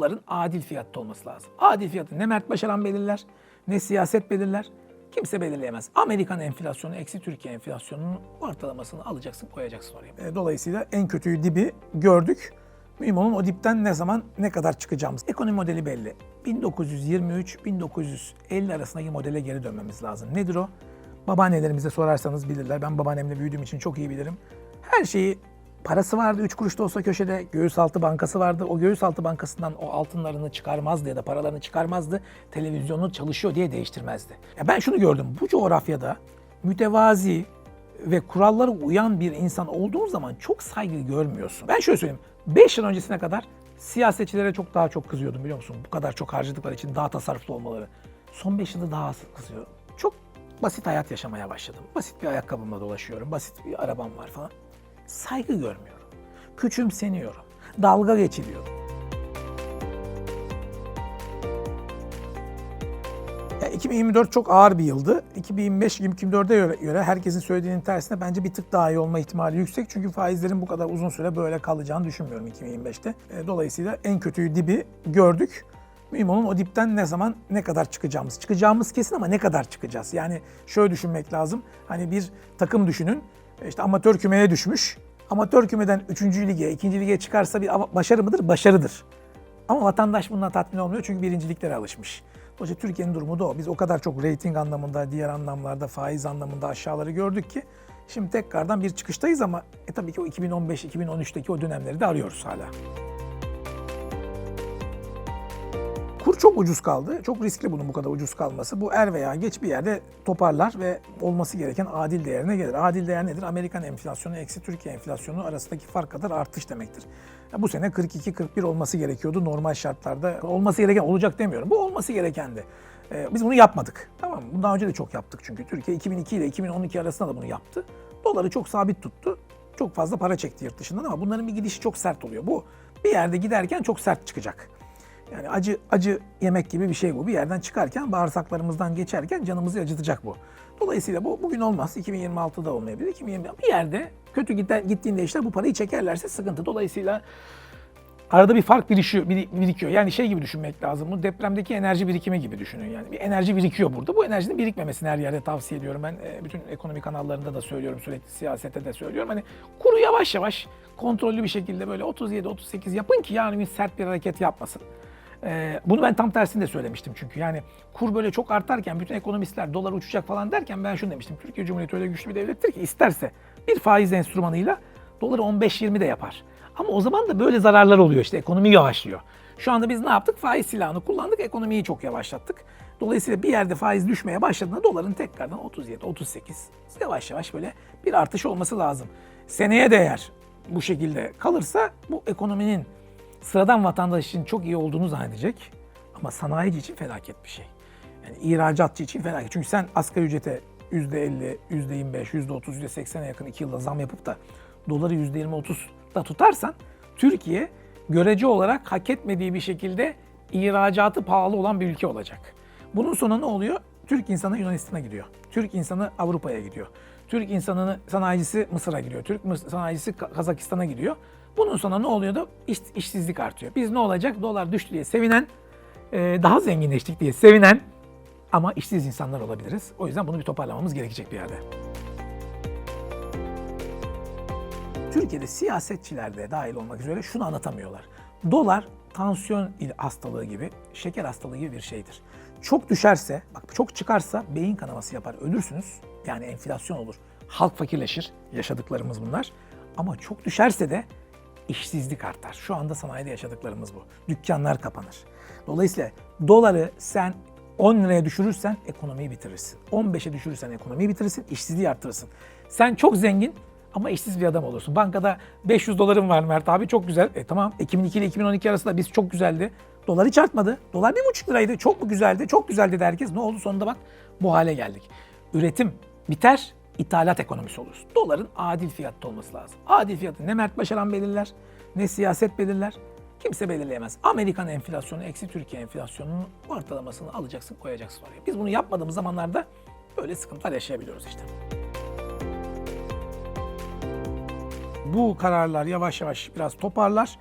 Doların adil fiyatta olması lazım. Adil fiyatı ne Mert Başaran belirler, ne siyaset belirler. Kimse belirleyemez. Amerikan enflasyonu eksi Türkiye enflasyonunun ortalamasını alacaksın koyacaksın oraya. E, Dolayısıyla en kötüyü dibi gördük. Mühim olan o dipten ne zaman ne kadar çıkacağımız. Ekonomi modeli belli. 1923-1950 arasındaki modele geri dönmemiz lazım. Nedir o? Babaannelerimize sorarsanız bilirler. Ben babaannemle büyüdüğüm için çok iyi bilirim. Her şeyi parası vardı 3 kuruş da olsa köşede. Göğüs altı bankası vardı. O göğüs altı bankasından o altınlarını çıkarmazdı ya da paralarını çıkarmazdı. Televizyonu çalışıyor diye değiştirmezdi. Ya ben şunu gördüm. Bu coğrafyada mütevazi ve kurallara uyan bir insan olduğun zaman çok saygı görmüyorsun. Ben şöyle söyleyeyim. 5 yıl öncesine kadar siyasetçilere çok daha çok kızıyordum biliyor musun? Bu kadar çok harcadıkları için daha tasarruflu olmaları. Son 5 yılda daha az kızıyorum. Çok basit hayat yaşamaya başladım. Basit bir ayakkabımla dolaşıyorum. Basit bir arabam var falan. Saygı görmüyorum. Küçümseniyorum. Dalga geçiliyorum. Ya 2024 çok ağır bir yıldı. 2025-2024'e göre, göre herkesin söylediğinin tersine bence bir tık daha iyi olma ihtimali yüksek. Çünkü faizlerin bu kadar uzun süre böyle kalacağını düşünmüyorum 2025'te. E, Dolayısıyla en kötüyü dibi gördük. Mühim olan o dipten ne zaman ne kadar çıkacağımız. Çıkacağımız kesin ama ne kadar çıkacağız? Yani şöyle düşünmek lazım. Hani bir takım düşünün. E, İşte amatör kümeye düşmüş. Amatör kümeden 3. lige, 2. lige çıkarsa bir başarı mıdır? Başarıdır. Ama vatandaş bundan tatmin olmuyor çünkü birinciliklere alışmış. Dolayısıyla Türkiye'nin durumu da o. Biz o kadar çok reyting anlamında, diğer anlamlarda, faiz anlamında aşağıları gördük ki şimdi tekrardan bir çıkıştayız ama e tabii ki o 2015-2013'teki o dönemleri de arıyoruz hala. Kur çok ucuz kaldı. Çok riskli bunun bu kadar ucuz kalması. Bu er veya geç bir yerde toparlar ve olması gereken adil değerine gelir. Adil değer nedir? Amerikan enflasyonu eksi Türkiye enflasyonu arasındaki fark kadar artış demektir. Bu sene 42-41 olması gerekiyordu normal şartlarda. Olması gereken olacak demiyorum. Bu olması gerekendi. Ee, biz bunu yapmadık. Tamam mı? Bundan önce de çok yaptık çünkü. Türkiye 2002 ile 2012 arasında da bunu yaptı. Doları çok sabit tuttu. Çok fazla para çekti yurt dışından ama bunların bir gidişi çok sert oluyor. Bu bir yerde giderken çok sert çıkacak. Yani acı acı yemek gibi bir şey bu. Bir yerden çıkarken bağırsaklarımızdan geçerken canımızı acıtacak bu. Dolayısıyla bu bugün olmaz. 2026'da olmayabilir. 2020 bir yerde kötü gittiğinde işler bu parayı çekerlerse sıkıntı. Dolayısıyla arada bir fark birişiyor, biri- birikiyor. Yani şey gibi düşünmek lazım. Bu depremdeki enerji birikimi gibi düşünün. Yani bir enerji birikiyor burada. Bu enerjinin birikmemesini her yerde tavsiye ediyorum. Ben e, bütün ekonomi kanallarında da söylüyorum sürekli siyasette de söylüyorum. Hani kuru yavaş yavaş kontrollü bir şekilde böyle 37-38 yapın ki yarın bir sert bir hareket yapmasın. Ee, bunu ben tam tersini de söylemiştim çünkü. Yani kur böyle çok artarken bütün ekonomistler dolar uçacak falan derken ben şunu demiştim. Türkiye Cumhuriyeti öyle güçlü bir devlettir ki isterse bir faiz enstrümanıyla doları 15-20 de yapar. Ama o zaman da böyle zararlar oluyor işte ekonomi yavaşlıyor. Şu anda biz ne yaptık? Faiz silahını kullandık, ekonomiyi çok yavaşlattık. Dolayısıyla bir yerde faiz düşmeye başladığında doların tekrardan 37-38 yavaş yavaş böyle bir artış olması lazım. Seneye de eğer bu şekilde kalırsa bu ekonominin sıradan vatandaş için çok iyi olduğunu zannedecek. Ama sanayici için felaket bir şey. Yani ihracatçı için felaket. Çünkü sen asgari ücrete %50, %25, %30, %80'e yakın 2 yılda zam yapıp da doları %20-30 da tutarsan Türkiye görece olarak hak etmediği bir şekilde ihracatı pahalı olan bir ülke olacak. Bunun sonu ne oluyor? Türk insanı Yunanistan'a gidiyor. Türk insanı Avrupa'ya gidiyor. Türk insanı sanayicisi Mısır'a gidiyor. Türk sanayicisi Ka- Kazakistan'a gidiyor. Bunun sonra ne oluyor da iş, işsizlik artıyor. Biz ne olacak? Dolar düştü diye sevinen, e, daha zenginleştik diye sevinen ama işsiz insanlar olabiliriz. O yüzden bunu bir toparlamamız gerekecek bir yerde. Türkiye'de siyasetçiler de dahil olmak üzere şunu anlatamıyorlar. Dolar tansiyon hastalığı gibi, şeker hastalığı gibi bir şeydir. Çok düşerse, bak çok çıkarsa beyin kanaması yapar, ölürsünüz. Yani enflasyon olur. Halk fakirleşir. Yaşadıklarımız bunlar. Ama çok düşerse de işsizlik artar. Şu anda sanayide yaşadıklarımız bu. Dükkanlar kapanır. Dolayısıyla doları sen 10 liraya düşürürsen ekonomiyi bitirirsin. 15'e düşürürsen ekonomiyi bitirirsin, işsizliği arttırırsın. Sen çok zengin ama işsiz bir adam olursun. Bankada 500 dolarım var Mert abi çok güzel. E tamam 2002 ile 2012 arasında biz çok güzeldi. Dolar hiç artmadı. Dolar 1,5 liraydı. Çok mu güzeldi? Çok güzeldi de herkes. Ne oldu sonunda bak bu hale geldik. Üretim biter, ithalat ekonomisi oluruz. Doların adil fiyatta olması lazım. Adil fiyatı ne Mert Başaran belirler, ne siyaset belirler. Kimse belirleyemez. Amerikan enflasyonu eksi Türkiye enflasyonunun ortalamasını alacaksın koyacaksın oraya. Biz bunu yapmadığımız zamanlarda böyle sıkıntılar yaşayabiliyoruz işte. Bu kararlar yavaş yavaş biraz toparlar.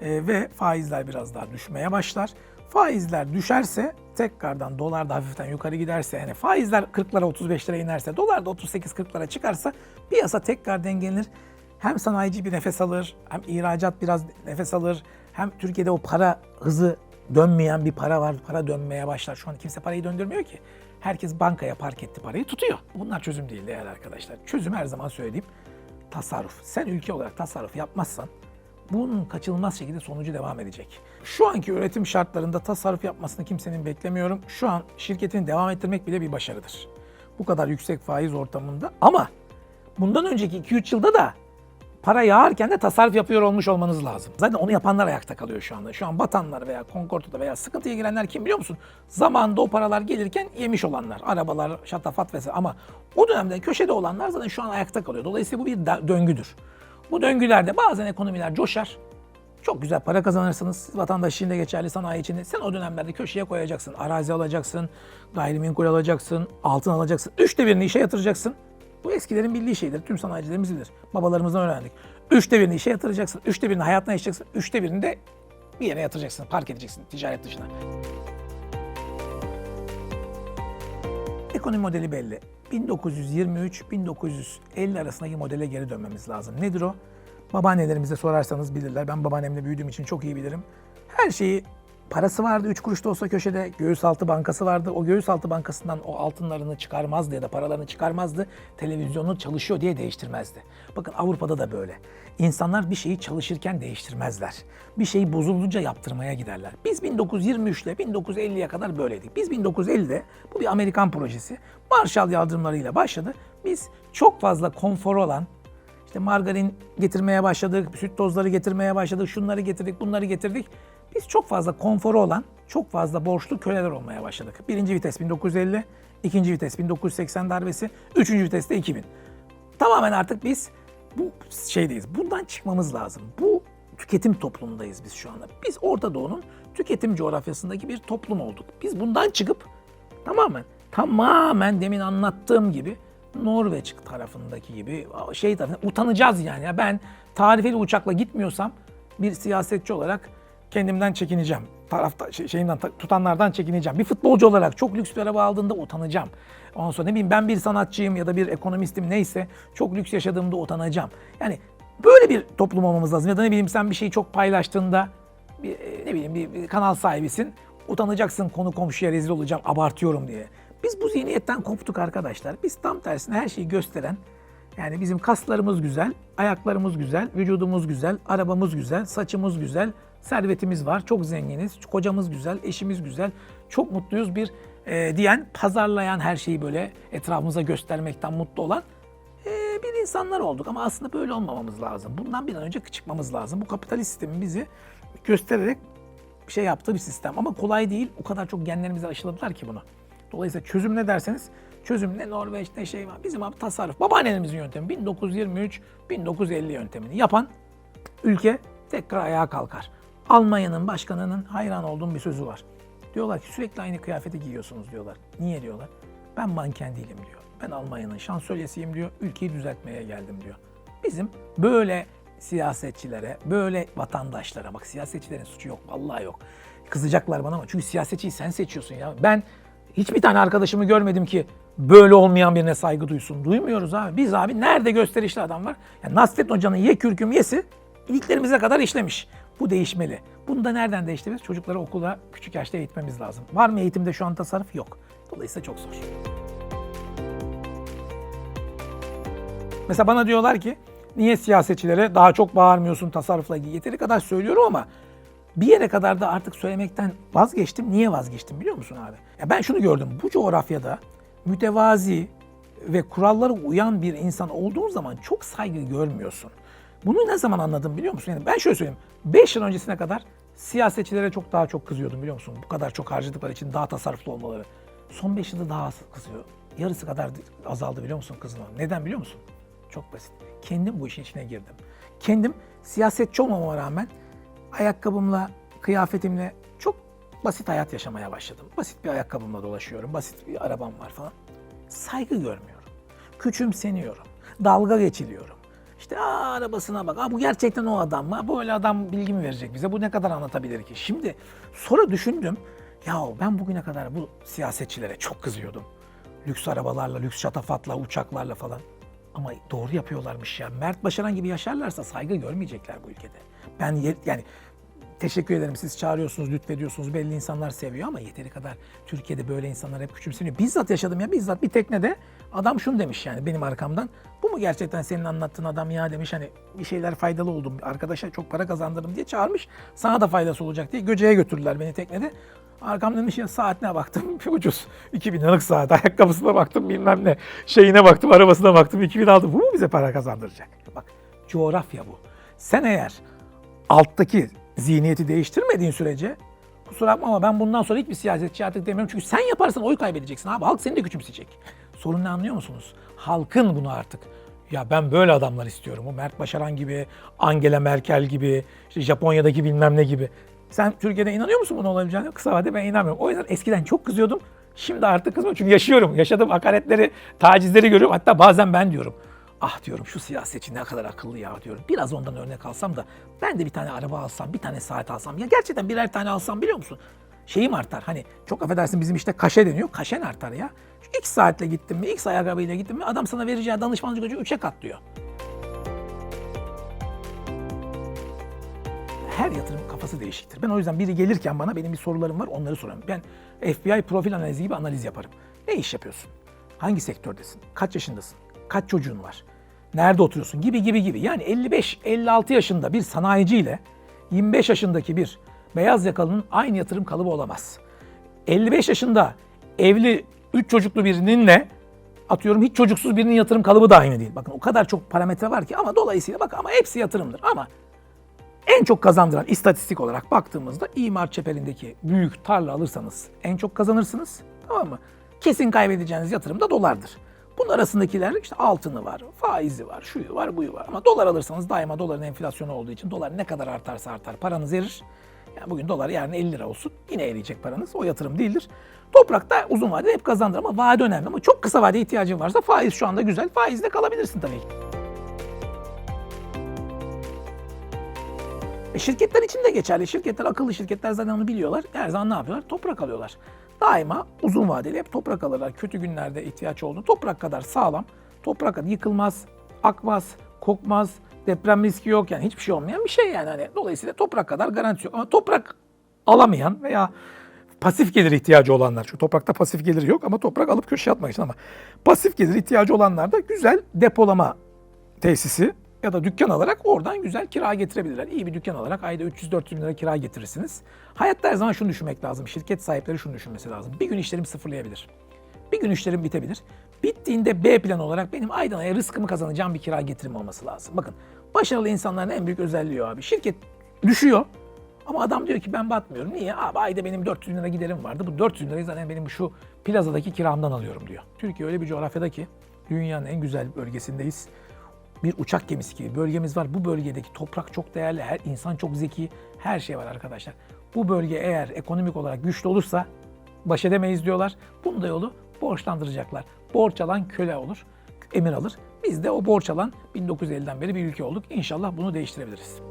E, ve faizler biraz daha düşmeye başlar. Faizler düşerse tekrardan dolar da hafiften yukarı giderse yani faizler 40'lara 35'lere inerse dolar da 38-40'lara çıkarsa piyasa tekrar dengelenir. Hem sanayici bir nefes alır, hem ihracat biraz nefes alır, hem Türkiye'de o para hızı dönmeyen bir para var, para dönmeye başlar. Şu an kimse parayı döndürmüyor ki. Herkes bankaya park etti parayı tutuyor. Bunlar çözüm değil değerli arkadaşlar. Çözüm her zaman söylediğim tasarruf. Sen ülke olarak tasarruf yapmazsan bunun kaçınılmaz şekilde sonucu devam edecek. Şu anki üretim şartlarında tasarruf yapmasını kimsenin beklemiyorum. Şu an şirketini devam ettirmek bile bir başarıdır. Bu kadar yüksek faiz ortamında ama bundan önceki 2-3 yılda da para yağarken de tasarruf yapıyor olmuş olmanız lazım. Zaten onu yapanlar ayakta kalıyor şu anda. Şu an batanlar veya Concordo'da veya sıkıntıya girenler kim biliyor musun? Zamanında o paralar gelirken yemiş olanlar. Arabalar, şatafat vesaire ama o dönemde köşede olanlar zaten şu an ayakta kalıyor. Dolayısıyla bu bir döngüdür. Bu döngülerde bazen ekonomiler coşar. Çok güzel para kazanırsınız. Siz vatandaş için de geçerli, sanayi için de. Sen o dönemlerde köşeye koyacaksın. Arazi alacaksın, gayrimenkul alacaksın, altın alacaksın. Üçte birini işe yatıracaksın. Bu eskilerin bildiği şeydir. Tüm sanayicilerimiz bilir. Babalarımızdan öğrendik. Üçte birini işe yatıracaksın. Üçte birini hayatına yaşayacaksın. Üçte birini de bir yere yatıracaksın. Park edeceksin ticaret dışına. Ekonomi modeli belli. 1923-1950 arasındaki modele geri dönmemiz lazım. Nedir o? Babaannelerimize sorarsanız bilirler. Ben babaannemle büyüdüğüm için çok iyi bilirim. Her şeyi parası vardı 3 kuruş da olsa köşede. Göğüs altı bankası vardı. O göğüs altı bankasından o altınlarını çıkarmazdı ya da paralarını çıkarmazdı. Televizyonu çalışıyor diye değiştirmezdi. Bakın Avrupa'da da böyle. İnsanlar bir şeyi çalışırken değiştirmezler. Bir şeyi bozulunca yaptırmaya giderler. Biz 1923 ile 1950'ye kadar böyleydik. Biz 1950'de bu bir Amerikan projesi. Marshall yardımlarıyla başladı. Biz çok fazla konfor olan, işte margarin getirmeye başladık, süt tozları getirmeye başladık, şunları getirdik, bunları getirdik. Biz çok fazla konforu olan, çok fazla borçlu köleler olmaya başladık. Birinci vites 1950, ikinci vites 1980 darbesi, üçüncü vites de 2000. Tamamen artık biz bu şeydeyiz. Bundan çıkmamız lazım. Bu tüketim toplumundayız biz şu anda. Biz Orta Doğu'nun tüketim coğrafyasındaki bir toplum olduk. Biz bundan çıkıp tamamen, tamamen demin anlattığım gibi Norveç tarafındaki gibi şey tarafında utanacağız yani. Ya ben tarifeli uçakla gitmiyorsam bir siyasetçi olarak kendimden çekineceğim. Tarafta şey- şeyinden tutanlardan çekineceğim. Bir futbolcu olarak çok lüks bir araba aldığında utanacağım. Ondan sonra ne bileyim ben bir sanatçıyım ya da bir ekonomistim neyse çok lüks yaşadığımda utanacağım. Yani böyle bir toplum olmamız lazım. Ya da ne bileyim sen bir şeyi çok paylaştığında bir, e, ne bileyim bir, bir kanal sahibisin. Utanacaksın konu komşuya rezil olacağım abartıyorum diye. Biz bu zihniyetten koptuk arkadaşlar. Biz tam tersine her şeyi gösteren yani bizim kaslarımız güzel, ayaklarımız güzel, vücudumuz güzel, arabamız güzel, saçımız güzel, servetimiz var, çok zenginiz, kocamız güzel, eşimiz güzel, çok mutluyuz bir e, diyen, pazarlayan her şeyi böyle etrafımıza göstermekten mutlu olan e, bir insanlar olduk. Ama aslında böyle olmamamız lazım. Bundan bir an önce çıkmamız lazım. Bu kapitalist sistemin bizi göstererek bir şey yaptığı bir sistem. Ama kolay değil. O kadar çok genlerimize aşıladılar ki bunu. Dolayısıyla çözüm ne derseniz çözüm ne Norveç ne şey var. Bizim abi tasarruf. Babaannelerimizin yöntemi 1923-1950 yöntemini yapan ülke tekrar ayağa kalkar. Almanya'nın başkanının hayran olduğum bir sözü var. Diyorlar ki sürekli aynı kıyafeti giyiyorsunuz diyorlar. Niye diyorlar? Ben manken değilim diyor. Ben Almanya'nın şansölyesiyim diyor. Ülkeyi düzeltmeye geldim diyor. Bizim böyle siyasetçilere, böyle vatandaşlara bak siyasetçilerin suçu yok vallahi yok. Kızacaklar bana ama çünkü siyasetçiyi sen seçiyorsun ya. Ben hiçbir tane arkadaşımı görmedim ki böyle olmayan birine saygı duysun. Duymuyoruz abi. Biz abi nerede gösterişli adam var? Yani Nasrettin Hoca'nın ye kürküm yesi iliklerimize kadar işlemiş. Bu değişmeli. Bunu da nereden değiştiririz? Çocukları okula küçük yaşta eğitmemiz lazım. Var mı eğitimde şu an tasarruf? Yok. Dolayısıyla çok zor. Mesela bana diyorlar ki niye siyasetçilere daha çok bağırmıyorsun tasarrufla ilgili? Yeteri kadar söylüyorum ama bir yere kadar da artık söylemekten vazgeçtim. Niye vazgeçtim biliyor musun abi? Ya ben şunu gördüm. Bu coğrafyada mütevazi ve kurallara uyan bir insan olduğun zaman çok saygı görmüyorsun. Bunu ne zaman anladım biliyor musun? Yani ben şöyle söyleyeyim. 5 yıl öncesine kadar siyasetçilere çok daha çok kızıyordum biliyor musun? Bu kadar çok harcadıkları için daha tasarruflu olmaları. Son 5 yılda daha az kızıyor. Yarısı kadar azaldı biliyor musun kızma? Neden biliyor musun? Çok basit. Kendim bu işin içine girdim. Kendim siyasetçi olmama rağmen ayakkabımla, kıyafetimle çok basit hayat yaşamaya başladım. Basit bir ayakkabımla dolaşıyorum, basit bir arabam var falan. Saygı görmüyorum. Küçümseniyorum. Dalga geçiliyorum. İşte aa, arabasına bak. Aa, bu gerçekten o adam mı? Bu öyle adam bilgi mi verecek bize? Bu ne kadar anlatabilir ki? Şimdi sonra düşündüm. Ya ben bugüne kadar bu siyasetçilere çok kızıyordum. Lüks arabalarla, lüks şatafatla, uçaklarla falan. Ama doğru yapıyorlarmış ya. Mert Başaran gibi yaşarlarsa saygı görmeyecekler bu ülkede. Ben yani teşekkür ederim siz çağırıyorsunuz, lütfediyorsunuz. Belli insanlar seviyor ama yeteri kadar Türkiye'de böyle insanlar hep küçümseniyor. Bizzat yaşadım ya bizzat bir teknede adam şunu demiş yani benim arkamdan. Bu mu gerçekten senin anlattığın adam ya demiş hani bir şeyler faydalı oldum. Arkadaşa çok para kazandırdım diye çağırmış. Sana da faydası olacak diye Göce'ye götürdüler beni teknede. Arkamdan demiş ya saatine baktım ucuz. 2000 liralık saat. Ayakkabısına baktım bilmem ne. Şeyine baktım arabasına baktım 2000 aldım. Bu mu bize para kazandıracak? Bak coğrafya bu. Sen eğer alttaki zihniyeti değiştirmediğin sürece kusura bakma ama ben bundan sonra hiçbir siyasetçi artık demiyorum. Çünkü sen yaparsan oy kaybedeceksin abi. Halk seni de küçümseyecek. Sorun ne anlıyor musunuz? Halkın bunu artık ya ben böyle adamlar istiyorum. O Mert Başaran gibi, Angela Merkel gibi, işte Japonya'daki bilmem ne gibi. Sen Türkiye'de inanıyor musun bunun olabileceğine? Kısa vadede ben inanmıyorum. O yüzden eskiden çok kızıyordum. Şimdi artık kızmıyorum çünkü yaşıyorum. Yaşadığım hakaretleri, tacizleri görüyorum. Hatta bazen ben diyorum. Ah diyorum şu siyasetçi ne kadar akıllı ya diyorum. Biraz ondan örnek alsam da ben de bir tane araba alsam, bir tane saat alsam. Ya gerçekten birer tane alsam biliyor musun? Şeyim artar. Hani çok affedersin bizim işte kaşe deniyor. Kaşen artar ya. Şu X saatle gittim mi, X ayakkabıyla gittim mi adam sana vereceği danışmanlık gücü 3'e katlıyor. her yatırım kafası değişiktir. Ben o yüzden biri gelirken bana benim bir sorularım var onları soruyorum. Ben FBI profil analizi gibi analiz yaparım. Ne iş yapıyorsun? Hangi sektördesin? Kaç yaşındasın? Kaç çocuğun var? Nerede oturuyorsun? Gibi gibi gibi. Yani 55-56 yaşında bir sanayiciyle 25 yaşındaki bir beyaz yakalının aynı yatırım kalıbı olamaz. 55 yaşında evli 3 çocuklu birininle atıyorum hiç çocuksuz birinin yatırım kalıbı da aynı değil. Bakın o kadar çok parametre var ki ama dolayısıyla bak ama hepsi yatırımdır. Ama en çok kazandıran istatistik olarak baktığımızda imar çeperindeki büyük tarla alırsanız en çok kazanırsınız. Tamam mı? Kesin kaybedeceğiniz yatırım da dolardır. Bunun arasındakiler işte altını var, faizi var, şuyu var, buyu var. Ama dolar alırsanız daima doların enflasyonu olduğu için dolar ne kadar artarsa artar paranız erir. Yani bugün dolar yarın 50 lira olsun yine eriyecek paranız. O yatırım değildir. Toprakta uzun vadede hep kazandır ama vade önemli. Ama çok kısa vadeye ihtiyacın varsa faiz şu anda güzel. Faizde kalabilirsin tabii ki. E şirketler için de geçerli. Şirketler, akıllı şirketler zaten onu biliyorlar. Her zaman ne yapıyorlar? Toprak alıyorlar. Daima uzun vadeli hep toprak alırlar. Kötü günlerde ihtiyaç olduğu toprak kadar sağlam, toprak kadar yıkılmaz, akmaz, kokmaz, deprem riski yok yani hiçbir şey olmayan bir şey yani. Hani dolayısıyla toprak kadar garantisi yok. Ama toprak alamayan veya pasif gelir ihtiyacı olanlar. Çünkü toprakta pasif gelir yok ama toprak alıp köşeye atmak için ama pasif gelir ihtiyacı olanlar da güzel depolama tesisi ya da dükkan alarak oradan güzel kira getirebilirler. İyi bir dükkan alarak ayda 300-400 bin lira kira getirirsiniz. Hayatta her zaman şunu düşünmek lazım. Şirket sahipleri şunu düşünmesi lazım. Bir gün işlerim sıfırlayabilir. Bir gün işlerim bitebilir. Bittiğinde B plan olarak benim aydan aya rızkımı kazanacağım bir kira getirim olması lazım. Bakın başarılı insanların en büyük özelliği o abi. Şirket düşüyor ama adam diyor ki ben batmıyorum. Niye? Abi ayda benim 400 bin lira giderim vardı. Bu 400 bin lirayı zaten benim şu plazadaki kiramdan alıyorum diyor. Türkiye öyle bir coğrafyada ki dünyanın en güzel bölgesindeyiz bir uçak gemisi gibi bölgemiz var. Bu bölgedeki toprak çok değerli, her insan çok zeki, her şey var arkadaşlar. Bu bölge eğer ekonomik olarak güçlü olursa baş edemeyiz diyorlar. Bunun da yolu borçlandıracaklar. Borç alan köle olur, emir alır. Biz de o borç alan 1950'den beri bir ülke olduk. İnşallah bunu değiştirebiliriz.